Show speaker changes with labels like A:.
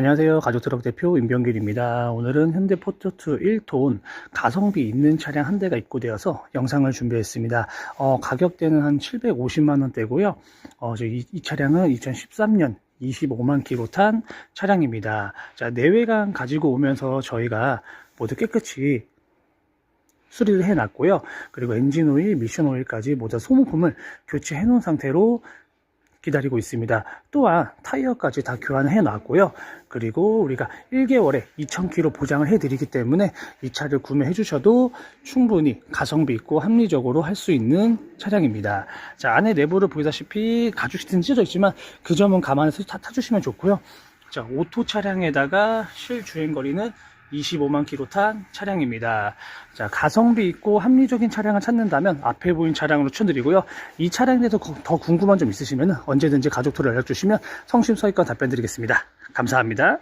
A: 안녕하세요. 가족트럭 대표 임병길입니다. 오늘은 현대 포트투 1톤 가성비 있는 차량 한 대가 입고되어서 영상을 준비했습니다. 어, 가격대는 한 750만원대고요. 어, 저 이, 이 차량은 2013년 25만 킬로 탄 차량입니다. 자, 내외관 가지고 오면서 저희가 모두 깨끗이 수리를 해놨고요. 그리고 엔진 오일, 미션 오일까지 모두 소모품을 교체해 놓은 상태로 기다리고 있습니다. 또한 타이어까지 다 교환을 해 놨고요. 그리고 우리가 1개월에 2,000km 보장을 해 드리기 때문에 이 차를 구매해 주셔도 충분히 가성비 있고 합리적으로 할 수 있는 차량입니다. 자, 안에 내부를 보시다시피 가죽 시트는 찢어져 있지만 그 점은 감안해서 타, 타주시면 좋고요. 자, 오토 차량에다가 실 주행 거리는 25만 킬로 탄 차량입니다. 자, 가성비 있고 합리적인 차량을 찾는다면 앞에 보인 차량으로 추천드리고요. 이 차량에 대해서 거- 더 궁금한 점 있으시면 언제든지 가족 투를 연락 주시면 성심성의껏 답변 드리겠습니다. 감사합니다.